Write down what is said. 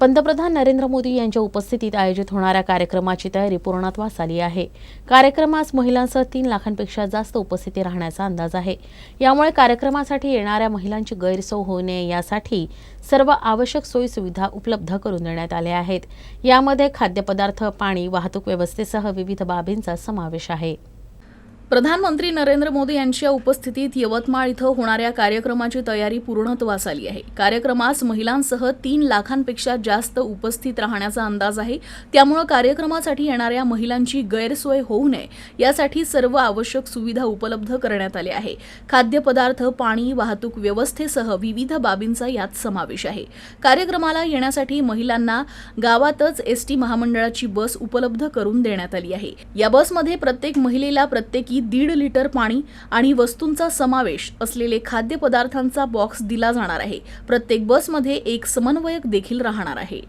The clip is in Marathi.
पंतप्रधान नरेंद्र मोदी यांच्या उपस्थितीत आयोजित होणाऱ्या कार्यक्रमाची तयारी पूर्णत्वास आली आहे. कार्यक्रमास महिलांसह तीन लाखांपेक्षा जास्त उपस्थिती राहण्याचा अंदाज आहे. यामुळे कार्यक्रमासाठी येणाऱ्या महिलांची गैरसोय होऊ नये यासाठी सर्व आवश्यक सोयी सुविधा उपलब्ध करून देण्यात आल्या आहेत. यामध्ये खाद्यपदार्थ पाणी वाहतूक व्यवस्थेसह विविध बाबींचा समावेश आहे. प्रधानमंत्री नरेंद्र मोदी यांच्या उपस्थितीत यवतमाळ इथं होणाऱ्या कार्यक्रमाची तयारी पूर्णत्वास आली आहे. कार्यक्रमास महिलांसह तीन लाखांपेक्षा जास्त उपस्थित राहण्याचा अंदाज आहे. त्यामुळं कार्यक्रमासाठी येणाऱ्या महिलांची गैरसोय होऊ नये यासाठी सर्व आवश्यक सुविधा उपलब्ध करण्यात आल्या आहे. खाद्यपदार्थ पाणी वाहतूक व्यवस्थेसह विविध बाबींचा यात समावेश आहे. कार्यक्रमाला येण्यासाठी महिलांना गावातच एस टी महामंडळाची बस उपलब्ध करून देण्यात आली आहे. या बसमध्ये प्रत्येक महिलेला प्रत्येकी दीड लिटर पाणी आणि वस्तूंचा समावेश असलेले खाद्यपदार्थांचा बॉक्स दिला जाणार आहे. प्रत्येक बसमध्ये एक समन्वयक देखील राहणार आहे.